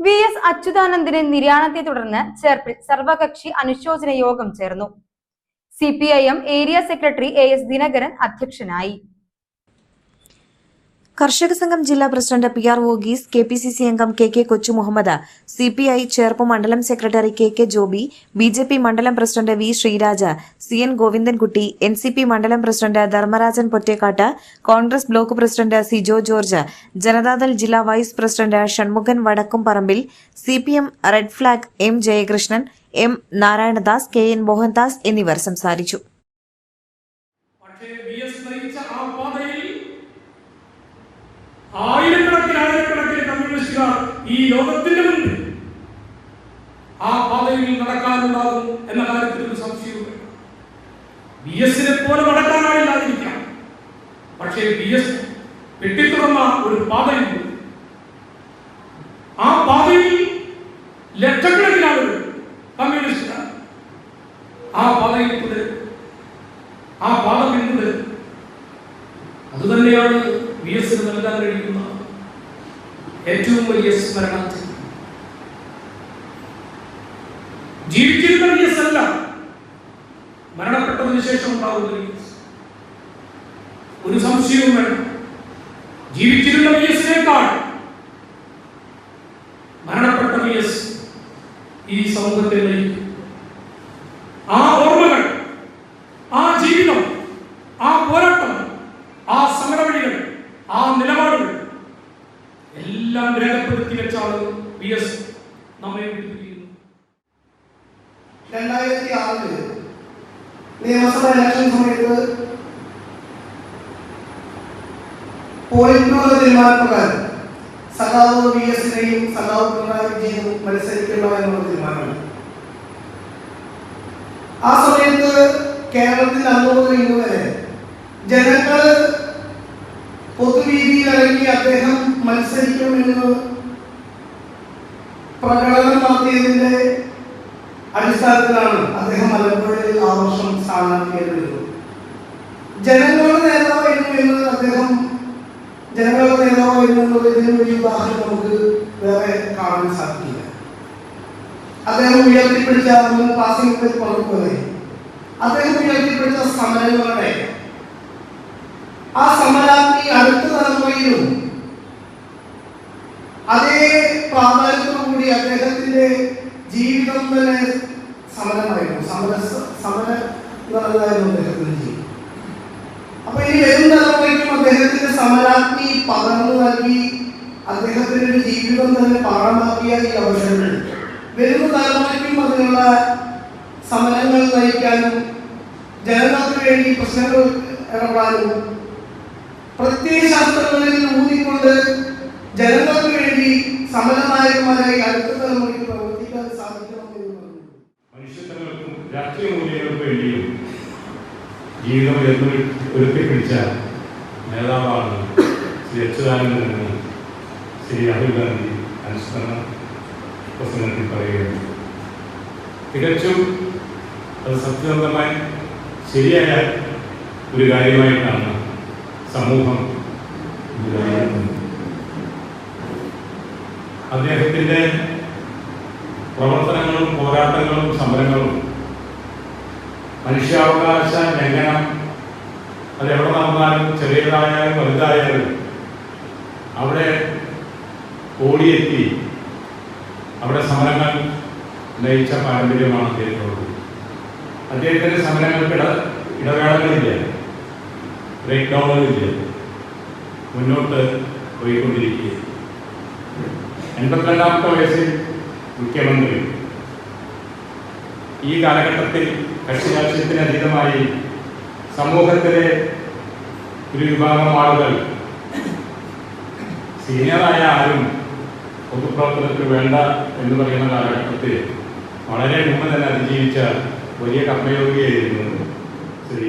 V S അച്യുതാനന്ദിന്റെ നിര്യാണത്തെ തുടർന്ന് ചേർപ്പിൽ സർവകക്ഷി അനുശോചന യോഗം ചേർന്നു. C area secretary A S Dinakaran അധ്യക്ഷനായി. കർഷക സംഘം ജില്ലാ president P R Varghese K P C C അംഗം K K Kochu Muhammad C P I Cherpu മണ്ഡലം secretary K K Joby B J P മണ്ഡലം president V Sreeraja C N Govindankutty N C P മണ്ഡലം president Dharmarajan Pottekkatt Congress block president Sijo George Janata Dal ജില്ലാ vice president Shanmukhan Vadakkumparambil C P M red flag M Jayakrishnan M Narayanadas K N Mohandas എന്നിവർ സംസാരിച്ചു പക്ഷേ V S നയിച്ച ആ പാതയിൽ ആയിരക്കണക്കിന് ആയിരക്കണക്കിന് കമ്മ്യൂണിസ്റ്റുകാർ ഈ ലോകത്തിന്റെ മുന്നിൽ ആ പാതയിൽ നടക്കാനുണ്ടാകും എന്ന കാര്യത്തിൽ ഒരു സംശയവുമില്ല. ബി എസിനെ പോലെ നടക്കാനായില്ലാതിരിക്കാം. പക്ഷേ ബി എസ് വെട്ടിത്തുറന്ന ഒരു പാതയുണ്ട്. ആ പാതയിൽ ലക്ഷക്കണക്കിന് ആളുകൾ കമ്മ്യൂണിസ്റ്റുകാർ. ആ പാതയിൽ ആ പാത പിന്നിട് അതുതന്നെയാണ് വി എസിന് നൽകാൻ കഴിയുന്ന ഏറ്റവും വലിയ സ്മരണാഞ്ജലി ജീവിച്ചിരുന്ന വി എസ് അല്ല മരണപ്പെട്ടതിന് ശേഷം ഉണ്ടാവുന്ന ഒരു സംശയവും വേണം ജീവിച്ചിരുന്ന വി എസിനേക്കാൾ മരണപ്പെട്ട വി എസ് ഈ സമൂഹത്തെ നയിക്കും ആ ഓർമ്മകൾ ആ ജീവിതം ആ പോരാട്ടം ആ സമരവഴികൾ ആ നിലപാടുകൾ എല്ലാം രേഖപ്പെടുത്തി വി എസ് നമ്മെ രണ്ടായിരത്തി ആറിൽ നിയമസഭാ ഇലക്ഷൻ സമയത്ത് പോളിറ്റ് ബ്യൂറോ തീരുമാനപ്രകാരം സഖാവ് വി എസിനെയും സഖാവ് പിണറായി വിജയനും മത്സരിക്കണം എന്നുള്ള തീരുമാനമാണ്. ആ സമയത്ത് കേരളത്തിൽ അന്ന് മുതൽ ഇന്ന് വരെ ജനങ്ങൾ പൊതുവീതിയിൽ അല്ലെങ്കിൽ അദ്ദേഹം മത്സരിക്കുമെന്ന് പ്രകടനം നടത്തിയതിന്റെ അടിസ്ഥാനത്തിലാണ് അദ്ദേഹം മലമ്പുഴയിൽ ആ വർഷം സ്ഥാനാർത്ഥിയായി ജനങ്ങളുടെ നേതാവായിരുന്നു എന്നത് അദ്ദേഹം ജനങ്ങളുടെ നേതാവായിരുന്നു എന്നത് ഇതിന് വലിയ ഉദാഹരണം നമുക്ക് വേറെ കാണാൻ സാധിക്കില്ല. അദ്ദേഹം ഉയർത്തിപ്പിടിച്ച പാസിംഗത്തിൽ പാസിംഗ് പറഞ്ഞതുപോലെ അദ്ദേഹം ഉയർത്തിപ്പിടിച്ച സമരങ്ങളുടെ ആ സമരാഗ്നി അടുത്ത തലമുറയിലും അതേ അദ്ദേഹത്തിന്റെ ജീവിതം തന്നെ സമരമായിരുന്നു. സമര സമര നിറഞ്ഞതായിരുന്നു അദ്ദേഹത്തിന്റെ ജീവിതം. അപ്പൊ ഇനി വരും അദ്ദേഹത്തിന്റെ സമരാഗ്നി പകർന്നു നൽകി അദ്ദേഹത്തിന്റെ ഒരു ജീവിതം തന്നെ പാഠമാക്കിയ ഈ അവസരങ്ങൾ. വരുന്ന തലമുറയ്ക്കും അതിനുള്ള സമരങ്ങൾ നയിക്കാനും ജനങ്ങൾക്ക് വേണ്ടി പ്രശ്നങ്ങൾ ഇടപെടാനും പ്രത്യയശാസ്ത്രങ്ങളിൽ ഊന്നിക്കൊണ്ട് ജനങ്ങൾക്ക് സമരനായകന്മാരായി അടുത്ത തലമുറയിൽ പ്രവർത്തിക്കാൻ സാധിക്കണമെന്ന് മനുഷ്യത്വങ്ങൾക്കും രാഷ്ട്രീയ പറയുകയാണ്. തികച്ചും അത് സത്യസന്ധമായി ശരിയായ ഒരു കാര്യമായിട്ടാണ് സമൂഹം അദ്ദേഹത്തിന്റെ പ്രവർത്തനങ്ങളും പോരാട്ടങ്ങളും സമരങ്ങളും മനുഷ്യാവകാശ ലംഘനം അത് എവിടെ നടന്നാലും ചെറിയതായാലും വലുതായാലും അവിടെ ഓടിയെത്തി അവിടെ സമരങ്ങൾ നയിച്ച പാരമ്പര്യമാണ് അദ്ദേഹത്തിനുള്ളത്. അദ്ദേഹത്തിന്റെ സമരങ്ങൾക്ക് ഇട ഇടവേളകളില്ല ബ്രേക്ക് ഡൗണുകളില്ല മുന്നോട്ട് പോയിക്കൊണ്ടിരിക്കുക എൺപത്തിരണ്ടാമത്തെ വയസ്സിൽ മുഖ്യമന്ത്രി. ഈ കാലഘട്ടത്തിൽ കക്ഷി രാഷ്ട്രീയത്തിന് അതീതമായി സമൂഹത്തിലെ ഒരു വിഭാഗം ആളുകൾ സീനിയറായ ആരും പൊതുപ്രവർത്തനത്തിന് വേണ്ട എന്ന് പറയുന്ന കാലഘട്ടത്തിൽ വളരെ മുമ്പ് തന്നെ അതിജീവിച്ച വലിയ കർമ്മയോഗിയായിരുന്നു ശ്രീ